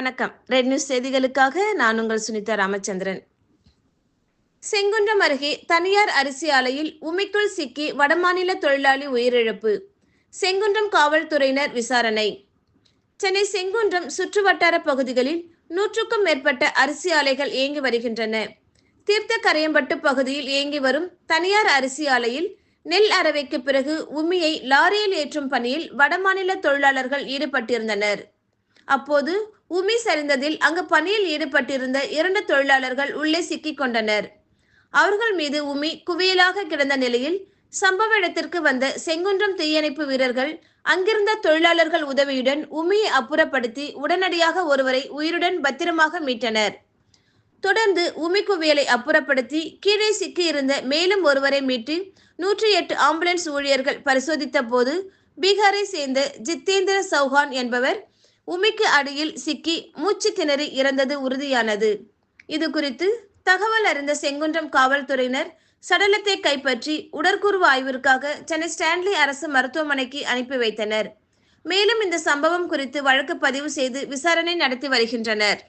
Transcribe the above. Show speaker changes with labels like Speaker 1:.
Speaker 1: வணக்கம். Red news செய்திகளுக்காக நான் உங்கள் சுனிதா ராமச்சந்திரன். செங்குன்றம் அருகே தனியார் அரிசி ஆலையில் உமிக்குள் சிக்கி வடமாநில தொழிலாளி உயிரிழப்பு. செங்குன்றம் காவல்துறையினர் விசாரணை. சென்னை செங்குன்றம் சுற்றுவட்டார பகுதிகளில் நூற்றுக்கும் மேற்பட்ட அரிசி ஆலைகள் இயங்கி வருகின்றன. தீர்த்த கரையம்பட்டு பகுதியில் இயங்கி வரும் தனியார் அரிசி ஆலையில் நெல் அரவைக்கு பிறகு உமியை லாரியில் ஏற்றும் பணியில் வடமாநில தொழிலாளர்கள் ஈடுபட்டிருந்தனர். அப்போது உமி சரிந்ததில் அங்கு பணியில் ஈடுபட்டிருந்த இரண்டு தொழிலாளர்கள் உள்ளே சிக்கிக் கொண்டனர். அவர்கள் மீது உமி குவியலாக கிடந்த நிலையில் சம்பவ இடத்திற்கு வந்த செங்குன்றம் தீயணைப்பு வீரர்கள் அங்கிருந்த தொழிலாளர்கள் உதவியுடன் உமியை அப்புறப்படுத்தி உடனடியாக ஒருவரை உயிருடன் பத்திரமாக மீட்டனர். தொடர்ந்து உமி குவியலை அப்புறப்படுத்தி கீழே சிக்கியிருந்த மேலும் ஒருவரை மீட்டு நூற்றி எட்டு ஆம்புலன்ஸ் ஊழியர்கள் பரிசோதித்த போது பீகாரை சேர்ந்த ஜித்தேந்திர சௌஹான் என்பவர் உமிக்கு அடியில் சிக்கி மூச்சு திணறி இறந்தது உறுதியானது. இது குறித்து தகவல் அறிந்த செங்குன்றம் காவல்துறையினர் சடலத்தை கைப்பற்றி உடற்கூறு ஆய்விற்காக சென்னை ஸ்டான்லி அரசு மருத்துவமனைக்கு அனுப்பி வைத்தனர். மேலும் இந்த சம்பவம் குறித்து வழக்கு பதிவு செய்து விசாரணை நடத்தி வருகின்றனர்.